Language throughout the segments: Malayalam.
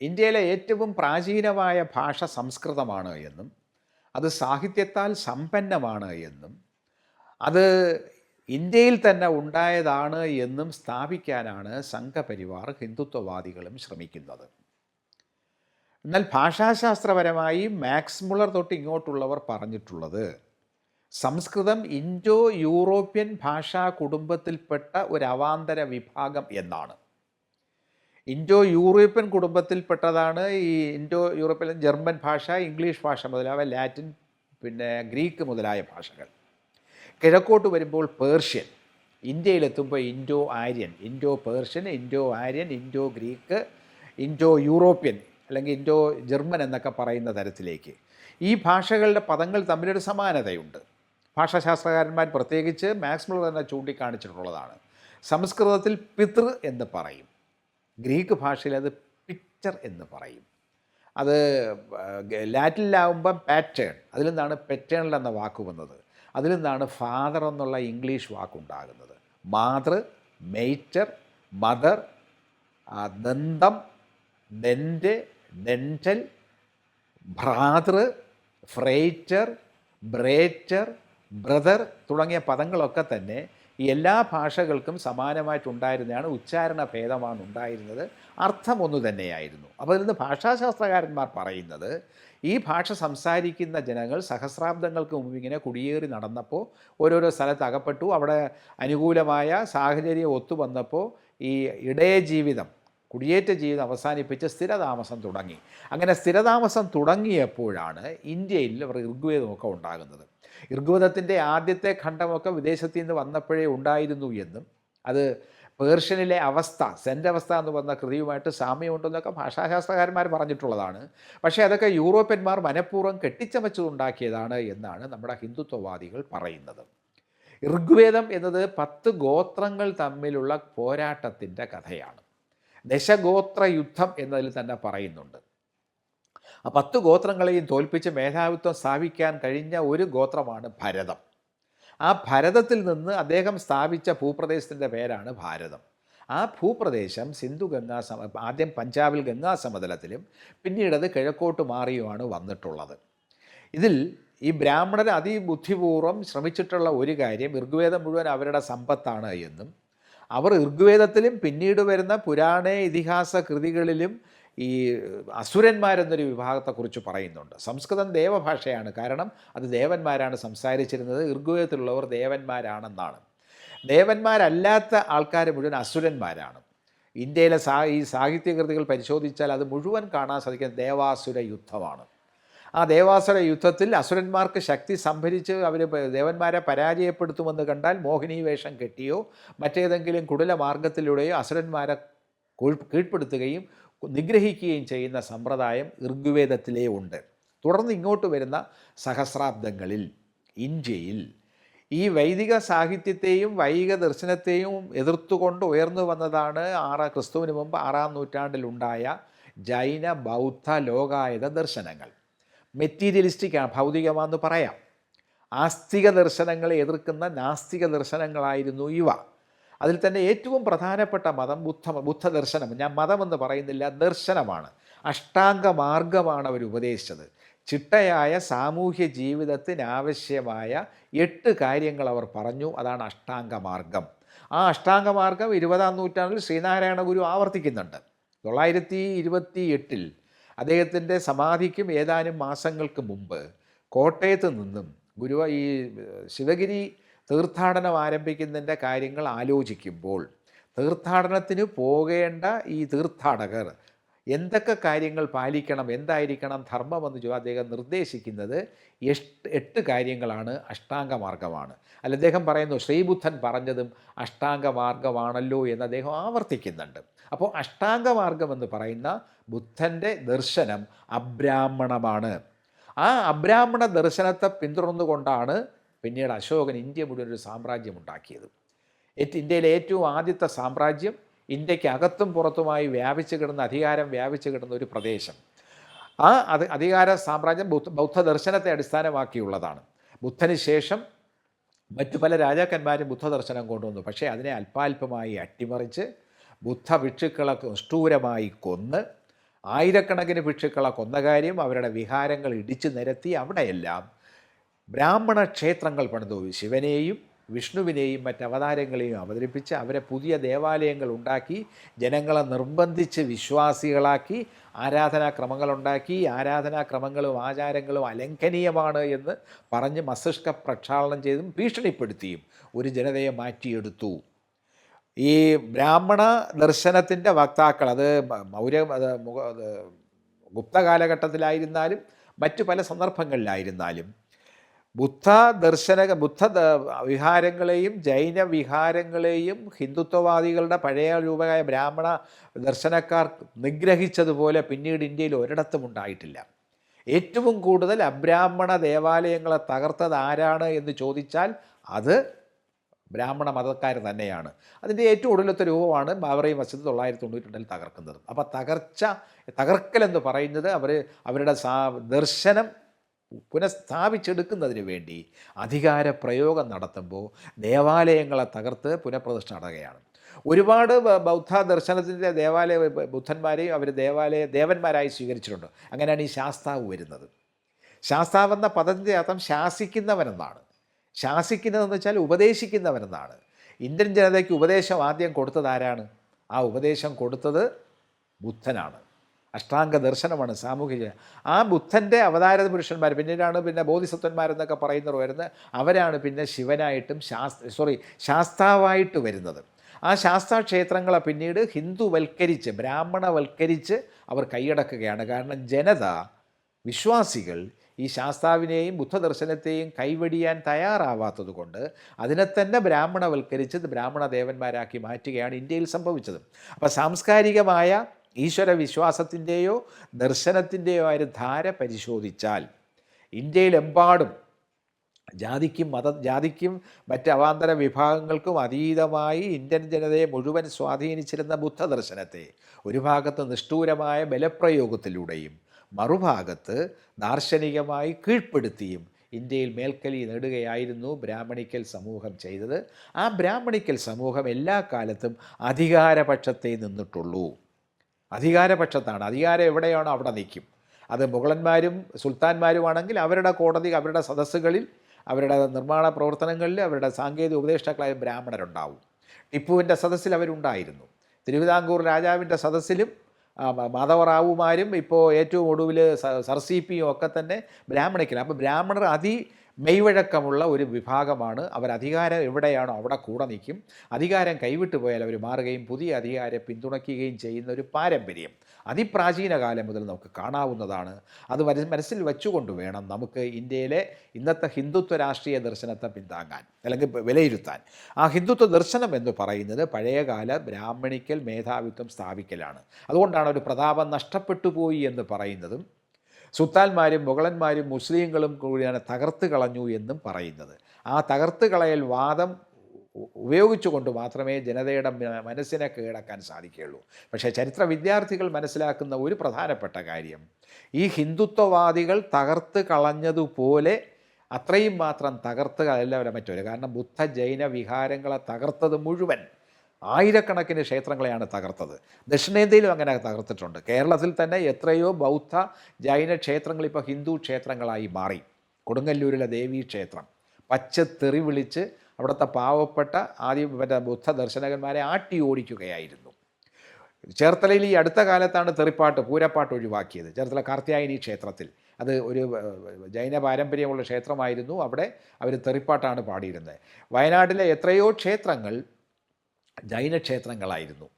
ഇന്ത്യയിലെ ഏറ്റവും പ്രാചീനമായ ഭാഷ സംസ്കൃതമാണ് എന്നും അത് സാഹിത്യത്താൽ സമ്പന്നമാണ് എന്നും അത് ഇന്ത്യയിൽ തന്നെ ഉണ്ടായതാണ് എന്നും സ്ഥാപിക്കാനാണ് സംഘപരിവാർ ഹിന്ദുത്വവാദികളും ശ്രമിക്കുന്നത്. എന്നാൽ ഭാഷാശാസ്ത്രപരമായി മാക്സ് മുളർ തൊട്ട് ഇങ്ങോട്ടുള്ളവർ പറഞ്ഞിട്ടുള്ളത് സംസ്കൃതം ഇൻഡോ യൂറോപ്യൻ ഭാഷാ കുടുംബത്തിൽപ്പെട്ട ഒരു അവാന്തര വിഭാഗം എന്നാണ്. ഇൻഡോ യൂറോപ്യൻ കുടുംബത്തിൽപ്പെട്ടതാണ് ഈ ഇൻഡോ യൂറോപ്യൻ ജർമ്മൻ ഭാഷ ഇംഗ്ലീഷ് ഭാഷ മുതലായ ലാറ്റിൻ പിന്നെ ഗ്രീക്ക് മുതലായ ഭാഷകൾ. കിഴക്കോട്ട് വരുമ്പോൾ Persian ഇന്ത്യയിലെത്തുമ്പോൾ Indo Aryan Indo Persian Indo Aryan Indo Greek Indo European അല്ലെങ്കിൽ ഇൻഡോ ജർമ്മൻ എന്നൊക്കെ പറയുന്ന തരത്തിലേക്ക്. ഈ ഭാഷകളുടെ പദങ്ങൾ തമ്മിലൊരു സമാനതയുണ്ട്. ഭാഷാശാസ്ത്രകാരന്മാർ പ്രത്യേകിച്ച് മാക്സ് മുള്ളർ തന്നെ ചൂണ്ടിക്കാണിച്ചിട്ടുള്ളതാണ്. സംസ്കൃതത്തിൽ പിതൃ എന്ന് പറയും. ഗ്രീക്ക് ഭാഷയിൽ അത് പിക്ചർ എന്ന് പറയും. അത് ലാറ്റിനിലാവുമ്പം പാറ്റേൺ അതിൽ നിന്നാണ് പെറ്റേണൽ എന്ന വാക്ക് വന്നത്? അതിൽ നിന്നാണ് ഫാദർ എന്നുള്ള ഇംഗ്ലീഷ് വാക്കുണ്ടാകുന്നത്? മാതൃ മെയ്റ്റർ മദർ ദന്തം ഡെന്റ് ഡെന്റൽ ഭ്രാതൃ ഫ്രേറ്റർ ബ്രേറ്റർ ബ്രദർ തുടങ്ങിയ പദങ്ങളൊക്കെ തന്നെ എല്ലാ ഭാഷകൾക്കും സമാനമായിട്ടുണ്ടായിരുന്നതാണ് ഉച്ചാരണ ഭേദമാണ് ഉണ്ടായിരുന്നത്. അർത്ഥം ഒന്ന് തന്നെയായിരുന്നു. അപ്പോൾ ഇതിൽ നിന്ന് ഭാഷാശാസ്ത്രകാരന്മാർ പറയുന്നത് ഈ ഭാഷ സംസാരിക്കുന്ന ജനങ്ങൾ സഹസ്രാബ്ദങ്ങൾക്ക് മുമ്പ് ഇങ്ങനെ കുടിയേറി നടന്നപ്പോൾ ഓരോരോ സ്ഥലത്ത് അകപ്പെട്ടു. അവിടെ അനുകൂലമായ സാഹചര്യം ഒത്തു വന്നപ്പോൾ ഈ ഇടയ ജീവിതം കുടിയേറ്റ ജീവിതം അവസാനിപ്പിച്ച് സ്ഥിരതാമസം തുടങ്ങി. അങ്ങനെ സ്ഥിരതാമസം തുടങ്ങിയപ്പോഴാണ് ഇന്ത്യയിൽ ഋഗ്വേദമൊക്കെ ഉണ്ടാകുന്നത്. ഋഗ്വേദത്തിന്റെ ആദ്യത്തെ ഖണ്ഡമൊക്കെ വിദേശത്തു നിന്ന് വന്നപ്പോഴേ ഉണ്ടായിരുന്നു എന്നും അത് പേർഷ്യനിലെ അവസ്ഥ സെന്റ് അവസ്ഥ എന്ന് പറഞ്ഞ കൃതിയുമായിട്ട് സാമ്യമുണ്ടെന്നൊക്കെ ഭാഷാശാസ്ത്രകാരന്മാർ പറഞ്ഞിട്ടുള്ളതാണ്. പക്ഷേ അതൊക്കെ യൂറോപ്യന്മാർ മനഃപൂർവം കെട്ടിച്ചമച്ചുണ്ടാക്കിയതാണ് എന്നാണ് നമ്മുടെ ഹിന്ദുത്വവാദികൾ പറയുന്നത്. ഋഗ്വേദം എന്നത് പത്ത് ഗോത്രങ്ങൾ തമ്മിലുള്ള പോരാട്ടത്തിന്റെ കഥയാണ്. ദശഗോത്ര യുദ്ധം എന്നതിൽ തന്നെ പറയുന്നുണ്ട്. ആ പത്ത് ഗോത്രങ്ങളെയും തോൽപ്പിച്ച് മേധാവിത്വം സ്ഥാപിക്കാൻ കഴിഞ്ഞ ഒരു ഗോത്രമാണ് ഭരതം. ആ ഭരതത്തിൽ നിന്ന് അദ്ദേഹം സ്ഥാപിച്ച ഭൂപ്രദേശത്തിന്റെ പേരാണ് ഭാരതം. ആ ഭൂപ്രദേശം സിന്ധു ഗംഗാ സമ ആദ്യം പഞ്ചാബിൽ ഗംഗാ സമതലത്തിലും പിന്നീടത് കിഴക്കോട്ട് മാറിയുമാണ് വന്നിട്ടുള്ളത്. ഇതിൽ ഈ ബ്രാഹ്മണർ അതിബുദ്ധിപൂർവം ശ്രമിച്ചിട്ടുള്ള ഒരു കാര്യം ഋഗ്വേദം മുഴുവൻ അവരുടെ സമ്പത്താണ് എന്നും അവർ ഋഗ്വേദത്തിലും പിന്നീട് വരുന്ന പുരാണ ഇതിഹാസ കൃതികളിലും ഈ അസുരന്മാരെന്നൊരു വിഭാഗത്തെക്കുറിച്ച് പറയുന്നുണ്ട്. സംസ്കൃതം ദേവഭാഷയാണ്. കാരണം അത് ദേവന്മാരാണ് സംസാരിച്ചിരുന്നത്. ഋഗ്വേദത്തിലുള്ളവർ ദേവന്മാരാണെന്നാണ്. ദേവന്മാരല്ലാത്ത ആൾക്കാർ മുഴുവൻ അസുരന്മാരാണ്. ഇന്ത്യയിലെ സാ ഈ സാഹിത്യകൃതികൾ പരിശോധിച്ചാൽ അത് മുഴുവൻ കാണാൻ സാധിക്കുന്ന ദേവാസുര യുദ്ധമാണ്. ആ ദേവാസുര യുദ്ധത്തിൽ അസുരന്മാർക്ക് ശക്തി സംഭരിച്ച് അവർ ദേവന്മാരെ പരാജയപ്പെടുത്തുമെന്ന് കണ്ടാൽ മോഹിനി വേഷം കെട്ടിയോ മറ്റേതെങ്കിലും കുടില മാർഗത്തിലൂടെയോ അസുരന്മാരെ കീഴ്പ്പെടുത്തുകയും നിഗ്രഹിക്കുകയും ചെയ്യുന്ന സമ്പ്രദായം ഋഗ്വേദത്തിലേ ഉണ്ട്. തുടർന്ന് ഇങ്ങോട്ട് വരുന്ന സഹസ്രാബ്ദങ്ങളിൽ ഇന്ത്യയിൽ ഈ വൈദിക സാഹിത്യത്തെയും വൈദിക ദർശനത്തെയും എതിർത്തുകൊണ്ട് ഉയർന്നു വന്നതാണ് ആറാം ക്രിസ്തുവിന് മുമ്പ് ആറാം നൂറ്റാണ്ടിലുണ്ടായ ജൈന ബൗദ്ധ ലോകായത ദർശനങ്ങൾ. മെറ്റീരിയലിസ്റ്റിക്കാണ് ഭൗതികമാണെന്ന് പറയാം. ആസ്തിക ദർശനങ്ങളെ എതിർക്കുന്ന നാസ്തിക ദർശനങ്ങളായിരുന്നു ഇവ. അതിൽ തന്നെ ഏറ്റവും പ്രധാനപ്പെട്ട മതം ബുദ്ധ ബുദ്ധ ദർശനം ഞാൻ മതമെന്ന് പറയുന്നില്ല ദർശനമാണ്. അഷ്ടാംഗ മാർഗമാണ് അവർ ഉപദേശിച്ചത്. ചിട്ടയായ സാമൂഹ്യ ജീവിതത്തിന് ആവശ്യമായ എട്ട് കാര്യങ്ങൾ അവർ പറഞ്ഞു. അതാണ് അഷ്ടാംഗ മാർഗം ആ അഷ്ടാംഗ മാർഗം ഇരുപതാം നൂറ്റാണ്ടിൽ ശ്രീനാരായണ ഗുരു ആവർത്തിക്കുന്നുണ്ട്. തൊള്ളായിരത്തി ഇരുപത്തി എട്ടിൽ അദ്ദേഹത്തിന്റെ സമാധിക്കും ഏതാനും മാസങ്ങൾക്ക് മുമ്പ് കോട്ടയത്ത് നിന്നും ഗുരുവ ഈ ശിവഗിരി തീർത്ഥാടനം ആരംഭിക്കുന്നതിന്റെ കാര്യങ്ങൾ ആലോചിക്കുമ്പോൾ തീർത്ഥാടനത്തിന് പോകേണ്ട ഈ തീർത്ഥാടകർ എന്തൊക്കെ കാര്യങ്ങൾ പാലിക്കണം എന്തായിരിക്കണം ധർമ്മമെന്ന് ചോ അദ്ദേഹം നിർദ്ദേശിക്കുന്നത് എട്ട് കാര്യങ്ങളാണ് അഷ്ടാംഗ മാർഗമാണ് അല്ല അദ്ദേഹം പറയുന്നു ശ്രീബുദ്ധൻ പറഞ്ഞതും അഷ്ടാംഗ മാർഗമാണല്ലോ എന്ന് അദ്ദേഹം ആവർത്തിക്കുന്നുണ്ട്. അപ്പോൾ അഷ്ടാംഗ മാർഗം എന്ന് പറയുന്ന ബുദ്ധന്റെ ദർശനം അബ്രാഹ്മണമാണ്. ആ അബ്രാഹ്മണ ദർശനത്തെ പിന്തുടർന്നുകൊണ്ടാണ് പിന്നീട് അശോകൻ ഇന്ത്യ മുഴുവൻ ഒരു സാമ്രാജ്യം ഉണ്ടാക്കിയത്. ഇന്ത്യയിലെ ഏറ്റവും ആദ്യത്തെ സാമ്രാജ്യം ഇന്ത്യക്കകത്തും പുറത്തുമായി വ്യാപിച്ചു കിടന്ന അധികാരം വ്യാപിച്ചു കിടന്ന ഒരു പ്രദേശം. ആ അത് അധികാര സാമ്രാജ്യം ബുദ്ധ ദർശനത്തെ അടിസ്ഥാനമാക്കിയുള്ളതാണ്. ബുദ്ധന് ശേഷം മറ്റു പല രാജാക്കന്മാരും ബുദ്ധദർശനം കൊണ്ടുവന്നു. പക്ഷേ അതിനെ അല്പാൽപമായി അട്ടിമറിച്ച് ബുദ്ധ ഭിക്ഷുക്കളെ നിഷ്ഠൂരമായി കൊന്ന് ആയിരക്കണക്കിന് ഭിക്ഷുക്കളെ കൊന്ന കാര്യം അവരുടെ വിഹാരങ്ങൾ ഇടിച്ചു നിരത്തി അവിടെയെല്ലാം ബ്രാഹ്മണ ക്ഷേത്രങ്ങൾ പണിതു. ശിവനെയും വിഷ്ണുവിനെയും മറ്റ് അവതാരങ്ങളെയും അവതരിപ്പിച്ച് അവരെ പുതിയ ദേവാലയങ്ങൾ ഉണ്ടാക്കി ജനങ്ങളെ നിർബന്ധിച്ച് വിശ്വാസികളാക്കി ആരാധനാക്രമങ്ങളുണ്ടാക്കി. ആരാധനാക്രമങ്ങളും ആചാരങ്ങളും അലംഘനീയമാണ് എന്ന് പറഞ്ഞ് മസ്തിഷ്ക പ്രക്ഷാളനം ചെയ്തും ഭീഷണിപ്പെടുത്തിയും ഒരു ജനതയെ മാറ്റിയെടുത്തു. ഈ ബ്രാഹ്മണ ദർശനത്തിന്റെ വക്താക്കൾ അത് മൗര്യ അത് ഗുപ്ത കാലഘട്ടത്തിലായിരുന്നാലും മറ്റു പല സന്ദർഭങ്ങളിലായിരുന്നാലും ബുദ്ധ ദർശന ബുദ്ധ വിഹാരങ്ങളെയും ജൈന വിഹാരങ്ങളെയും ഹിന്ദുത്വവാദികളുടെ പഴയ രൂപമായ ബ്രാഹ്മണ ദർശനക്കാർ നിഗ്രഹിച്ചതുപോലെ പിന്നീട് ഇന്ത്യയിൽ ഒരിടത്തും ഉണ്ടായിട്ടില്ല. ഏറ്റവും കൂടുതൽ അബ്രാഹ്മണ ദേവാലയങ്ങളെ തകർത്തത് ആരാണ് എന്ന് ചോദിച്ചാൽ അത് ബ്രാഹ്മണ മതക്കാർ തന്നെയാണ്. അതിന്റെ ഏറ്റവും ഒടുവിലത്തെ രൂപമാണ് ബാബറി മസ്ജിദ് തൊള്ളായിരത്തി തൊണ്ണൂറ്റി തകർക്കുന്നത്. അപ്പോൾ തകർച്ച തകർക്കൽ എന്ന് പറയുന്നത് അവർ അവരുടെ ദർശനം പുനഃസ്ഥാപിച്ചെടുക്കുന്നതിന് വേണ്ടി അധികാര പ്രയോഗം നടത്തുമ്പോൾ ദേവാലയങ്ങളെ തകർത്ത് പുനഃപ്രതിഷ്ഠ നടക്കുകയാണ്. ഒരുപാട് ബൗദ്ധ ദർശനത്തിന്റെ ദേവാലയ ബുദ്ധന്മാരെയും അവർ ദേവാലയ ദേവന്മാരായി സ്വീകരിച്ചിട്ടുണ്ട്. അങ്ങനെയാണ് ഈ ശാസ്താവ് വരുന്നത്. ശാസ്താവ് എന്ന പദത്തിന്റെ അർത്ഥം ശാസിക്കുന്നവനെന്നാണ്. ശാസിക്കുന്നതെന്ന് വെച്ചാൽ ഉപദേശിക്കുന്നവനെന്നാണ്. ഇന്ത്യൻ ജനതയ്ക്ക് ഉപദേശം ആദ്യം കൊടുത്തത് ആരാണ്? ആ ഉപദേശം കൊടുത്തത് ബുദ്ധനാണ്. അഷ്ടാംഗ ദർശനമാണ് സാമൂഹിക. ആ ബുദ്ധന്റെ അവതാര പുരുഷന്മാർ പിന്നീടാണ് പിന്നെ ബോധിസത്വന്മാരെന്നൊക്കെ പറയുന്നവർ വരുന്നത് അവരാണ് പിന്നെ ശിവനായിട്ടും ശാസ്ത്ര സോറി ശാസ്താവായിട്ട് വരുന്നത്. ആ ശാസ്താ ക്ഷേത്രങ്ങളെ പിന്നീട് ഹിന്ദുവൽക്കരിച്ച് ബ്രാഹ്മണവൽക്കരിച്ച് അവർ കൈയടക്കുകയാണ്. കാരണം ജനത വിശ്വാസികൾ ഈ ശാസ്താവിനെയും ബുദ്ധദർശനത്തെയും കൈവടിയാൻ തയ്യാറാവാത്തത് കൊണ്ട് അതിനെ തന്നെ ബ്രാഹ്മണവൽക്കരിച്ച് ബ്രാഹ്മണ ദേവന്മാരാക്കി മാറ്റുകയാണ് ഇന്ത്യയിൽ സംഭവിച്ചത്. അപ്പോൾ സാംസ്കാരികമായ ഈശ്വര വിശ്വാസത്തിന്റെയോ ദർശനത്തിന്റെയോ ആയൊരു ധാര പരിശോധിച്ചാൽ ഇന്ത്യയിലെമ്പാടും ജാതിക്കും മത ജാതിക്കും മറ്റ് അവാന്തര വിഭാഗങ്ങൾക്കും അതീതമായി ഇന്ത്യൻ ജനതയെ മുഴുവൻ സ്വാധീനിച്ചിരുന്ന ബുദ്ധദർശനത്തെ ഒരു ഭാഗത്ത് നിഷ്ഠൂരമായ ബലപ്രയോഗത്തിലൂടെയും മറുഭാഗത്ത് ദാർശനികമായി കീഴ്പ്പെടുത്തിയും ഇന്ത്യയിൽ മേൽക്കലി നേടുകയായിരുന്നു ബ്രാഹ്മണിക്കൽ സമൂഹം ചെയ്തത്. ആ ബ്രാഹ്മണിക്കൽ സമൂഹം എല്ലാ കാലത്തും അധികാരപക്ഷത്തെ നിന്നിട്ടുള്ളൂ. അധികാരപക്ഷത്താണ്. അധികാരം എവിടെയാണോ അവിടെ നിൽക്കും. അത് മുഗളന്മാരും സുൽത്താൻമാരുമാണെങ്കിൽ അവരുടെ കോടതി അവരുടെ സദസ്സുകളിൽ അവരുടെ നിർമ്മാണ പ്രവർത്തനങ്ങളിൽ അവരുടെ സാങ്കേതിക ഉപദേഷ്ടാക്കളായ ബ്രാഹ്മണരുണ്ടാവും. ടിപ്പുവിന്റെ സദസ്സിൽ അവരുണ്ടായിരുന്നു. തിരുവിതാംകൂർ രാജാവിന്റെ സദസ്സിലും മാധവറാവുമാരും ഇപ്പോൾ ഏറ്റവും ഒടുവിൽ സർ സി പിയും ഒക്കെ തന്നെ ബ്രാഹ്മണിക്കൽ അപ്പോൾ ബ്രാഹ്മണർ അതി മെയ്വഴക്കമുള്ള ഒരു വിഭാഗമാണ്. അവർ അധികാരം എവിടെയാണോ അവിടെ കൂടെ നിൽക്കും. അധികാരം കൈവിട്ടു പോയാൽ അവർ മാറുകയും പുതിയ അധികാരം പിന്തുണയ്ക്കുകയും ചെയ്യുന്ന ഒരു പാരമ്പര്യം അതിപ്രാചീന കാലം മുതൽ നമുക്ക് കാണാവുന്നതാണ്. അത് മനസ് മനസ്സിൽ വെച്ചുകൊണ്ട് വേണം നമുക്ക് ഇന്ത്യയിലെ ഇന്നത്തെ ഹിന്ദുത്വ രാഷ്ട്രീയ ദർശനത്തെ പിന്താങ്ങാൻ അല്ലെങ്കിൽ വിലയിരുത്താൻ. ആ ഹിന്ദുത്വ ദർശനം എന്ന് പറയുന്നത് പഴയകാല ബ്രാഹ്മണിക്കൽ മേധാവിത്വം സ്ഥാപിക്കലാണ്. അതുകൊണ്ടാണ് ഒരു പ്രതാപം നഷ്ടപ്പെട്ടു പോയി എന്ന് പറയുന്നതും സുൽത്താൻമാരും മുഗളന്മാരും മുസ്ലിങ്ങളും കൂടിയാണ് തകർത്ത് കളഞ്ഞു എന്നും പറയുന്നത്. ആ തകർത്ത് കളയൽ വാദം ഉപയോഗിച്ചുകൊണ്ട് മാത്രമേ ജനതയുടെ മനസ്സിനെ കീഴടക്കാൻ സാധിക്കുകയുള്ളൂ. പക്ഷേ ചരിത്ര വിദ്യാർത്ഥികൾ മനസ്സിലാക്കുന്ന ഒരു പ്രധാനപ്പെട്ട കാര്യം ഈ ഹിന്ദുത്വവാദികൾ തകർത്ത് കളഞ്ഞതുപോലെ അത്രയും മാത്രം തകർത്ത് അവരെ മറ്റൊരു. കാരണം ബുദ്ധ ജൈന വിഹാരങ്ങളെ തകർത്തത് മുഴുവൻ ആയിരക്കണക്കിന് ക്ഷേത്രങ്ങളെയാണ് തകർത്തത്. ദക്ഷിണേന്ത്യയിലും അങ്ങനെ തകർത്തിട്ടുണ്ട്. കേരളത്തിൽ തന്നെ എത്രയോ ബൗദ്ധ ജൈന ക്ഷേത്രങ്ങൾ ഇപ്പോൾ ഹിന്ദു ക്ഷേത്രങ്ങളായി മാറി. കൊടുങ്ങല്ലൂരിലെ ദേവീ ക്ഷേത്രം. പച്ചത്തെറി വിളിച്ച് അവിടുത്തെ പാവപ്പെട്ട ആദ്യ മറ്റേ ബുദ്ധ ദർശനകന്മാരെ ആട്ടി ഓടിക്കുകയായിരുന്നു. ചേർത്തലയിൽ ഈ അടുത്ത കാലത്താണ് തെറിപ്പാട്ട് പൂരപ്പാട്ട് ഒഴിവാക്കിയത്. ചേർത്തല കാർത്യായനി ക്ഷേത്രത്തിൽ. അത് ഒരു ജൈന പാരമ്പര്യമുള്ള ക്ഷേത്രമായിരുന്നു. അവിടെ അവർ തെറിപ്പാട്ടാണ് പാടിയിരുന്നത്. വയനാട്ടിലെ എത്രയോ ക്ഷേത്രങ്ങൾ ജൈന ക്ഷേത്രങ്ങളായിരുന്നു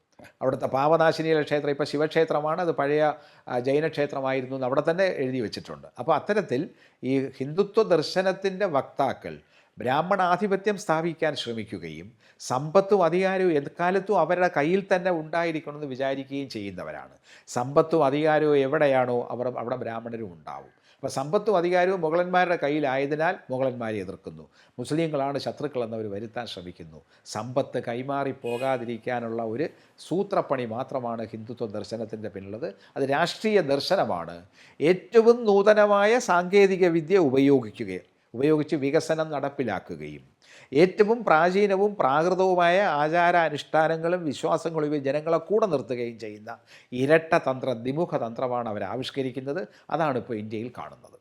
അവിടുത്തെ പാവനാശിനിയിലെ ക്ഷേത്രം ഇപ്പോൾ ശിവക്ഷേത്രമാണ്. അത് പഴയ ജൈനക്ഷേത്രമായിരുന്നു ജൈന ക്ഷേത്രമായിരുന്നു എന്ന് അവിടെ തന്നെ എഴുതി വെച്ചിട്ടുണ്ട്. അപ്പോൾ അത്തരത്തിൽ ഈ ഹിന്ദുത്വ ദർശനത്തിന്റെ വക്താക്കൾ ബ്രാഹ്മണാധിപത്യം സ്ഥാപിക്കാൻ ശ്രമിക്കുകയും സമ്പത്തും അധികാരവും എക്കാലത്തും അവരുടെ കയ്യിൽ തന്നെ ഉണ്ടായിരിക്കണമെന്ന് വിചാരിക്കുകയും ചെയ്യുന്നവരാണ്. സമ്പത്തും അധികാരവും എവിടെയാണോ അവർ അവിടെ ബ്രാഹ്മണരും ഉണ്ടാവും. അപ്പോൾ സമ്പത്തും അധികാരവും മുഗളന്മാരുടെ കയ്യിലായതിനാൽ മുഗളന്മാരെ എതിർക്കുന്നു. മുസ്ലിങ്ങളാണ് ശത്രുക്കളെന്നവർ വരുത്താൻ ശ്രമിക്കുന്നു. സമ്പത്ത് കൈമാറി പോകാതിരിക്കാനുള്ള ഒരു സൂത്രപ്പണി മാത്രമാണ് ഹിന്ദുത്വ ദർശനത്തിന്റെ പിന്നുള്ളത് അത് രാഷ്ട്രീയ ദർശനമാണ്. ഏറ്റവും നൂതനമായ സാങ്കേതിക വിദ്യ ഉപയോഗിക്കുകയും ഉപയോഗിച്ച് വികസനം നടപ്പിലാക്കുകയും. ഏറ്റവും പ്രാചീനവും പ്രാകൃതവുമായ ആചാരാനുഷ്ഠാനങ്ങളും വിശ്വാസങ്ങളും ഇവ ജനങ്ങളെ കൂടെ നിർത്തുകയും ചെയ്യുന്ന ഇരട്ട തന്ത്രം ദ്വിമുഖ തന്ത്രമാണ് അവർ ആവിഷ്കരിക്കുന്നത് അതാണ് ഇപ്പോൾ ഇന്ത്യയിൽ കാണുന്നത്.